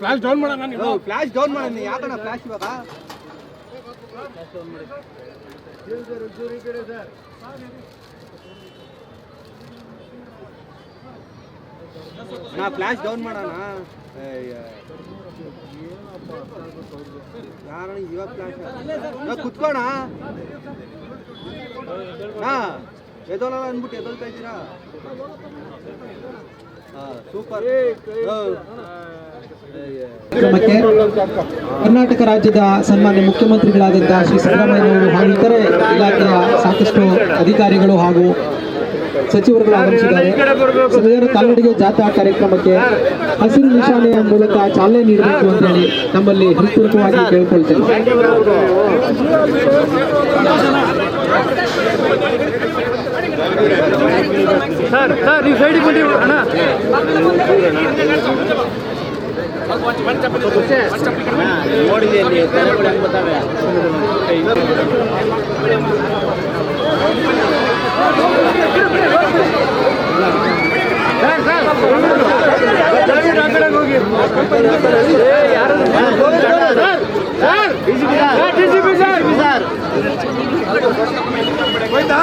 Flash down ಮಾಡೋಣ ನೀವು flash down ಮಾಡೋಣ ಯಾಕಣ್ಣ ಫ್ಲಾಶ್ ಇವಾಗ? ನಾ ಫ್ಲಾಶ್ ಡೌನ್ ಮಾಡೋಣ. ಅಯ್ಯ. ಯಾರಣ್ಣ ಇವಾಗ ಫ್ಲಾಶ್ ನಾ ಕುತ್ಕೋಣ. ಹಾ ಎದೋಲಲ್ಲ ಅಂದ್ಬಿಟ್ಟು ಎದೋಲ್ತಾ ಇದ್ದೀರಾ? ಹಾ ಸೂಪರ್ ಕರ್ನಾಟಕ ರಾಜ್ಯದ ಸನ್ಮಾನ್ಯ ಮುಖ್ಯಮಂತ್ರಿಗಳಾದಂತಹ ಶ್ರೀ ಸಿದ್ದರಾಮಯ್ಯನವರು ಹಾಗೂ ಇತರೆ ಇಲಾಖೆಯ ಸಾಕಷ್ಟು ಅಧಿಕಾರಿಗಳು ಹಾಗೂ ಸಚಿವರುಗಳು ಆಗಮಿಸಿದ್ದಾರೆ. ಸದರ ಕಾಲ್ನಡಿಗೆ ಜಾಥಾ ಕಾರ್ಯಕ್ರಮಕ್ಕೆ ಹಸಿರು ನಿಶಾನೆಯ ಮೂಲಕ ಚಾಲನೆ ನೀಡಬೇಕು ಅಂತ ಹೇಳಿ ನಮ್ಮಲ್ಲಿ ಹೃತ್ಪೂರ್ವಕವಾಗಿ ಕೇಳಿಕೊಳ್ತೇನೆ. ಸರ್ ಸರ್, ನೀವು ಸೈಡಿಗೆ ಬಂದಿ ಅಣ್ಣ. ಹೋಯ್ತಾ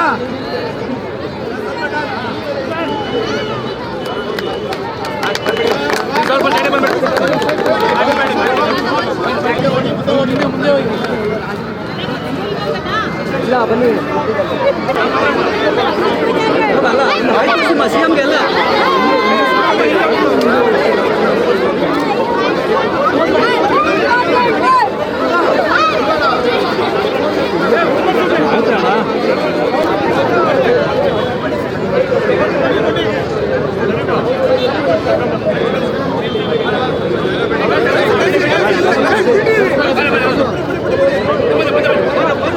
老板了你们还继续吗新了。